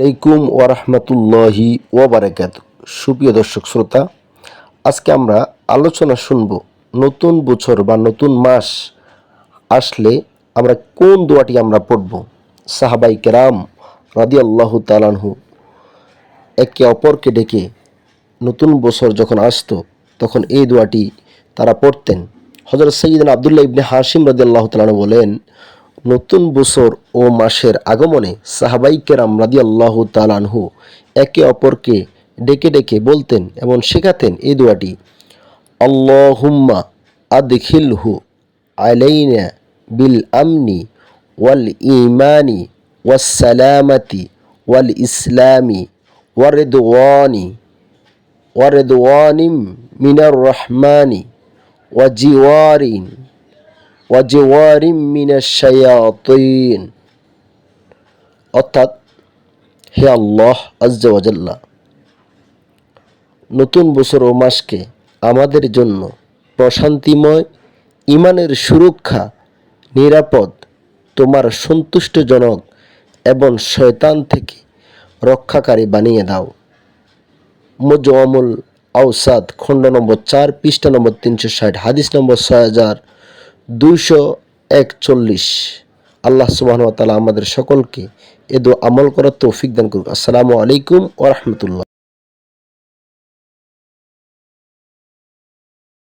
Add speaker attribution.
Speaker 1: আলাইকুম ওরহমতুল্লাহি ওবরাকাত সুপ্রিয় দর্শক শ্রোতা, আজকে আমরা আলোচনা শুনব নতুন বছর বা নতুন মাস আসলে আমরা কোন দোয়াটি আমরা পড়ব। সাহাবাই কেরাম রাদি আল্লাহ তালানহু একে অপরকে ডেকে নতুন বছর যখন আসতো, তখন এই দোয়াটি তারা পড়তেন। হজরত সঈদিন আবদুল্লাহ ইবনে হাসিম রাদি আল্লাহ তালানু বলেন নতুন বছর ও মাসের আগমনে সাহাবাই কেরাম রাদি আল্লাহ তালানহু একে অপরকে ডেকে ডেকে বলতেন এবং শেখাতেন এই দোয়াটি, আল্লাহুম্মা আদখিলহু আলাইনা বিল আমনি ওয়াল ইমানি ওয়াসালামাতি ওয়াল ইসলামি ওয়ারেদওয়ানি ওয়ারেদওয়ানিম মিনার রহমানি ওয়াজিওয়ারিন অর্থাৎ হে আল্লাহ আজ্জাওয়াজাল্লাহ নতুন বছর ও মাসকে আমাদের জন্য প্রশান্তিময় ইমানের সুরক্ষা, নিরাপদ, তোমার সন্তুষ্টজনক এবং শয়তান থেকে রক্ষাকারী বানিয়ে দাও। মুজমুল আউসাদ খণ্ড নম্বর চার, পৃষ্ঠা নম্বর তিনশো ষাট, হাদিস নম্বর ছয় হাজার দুইশো একচল্লিশ। আল্লাহ সুবাহন তালা আমাদের সকলকে এ দো আমল করার তৌফিক দান করুক। আসসালামু আলাইকুম ওরহমতুল্লাহ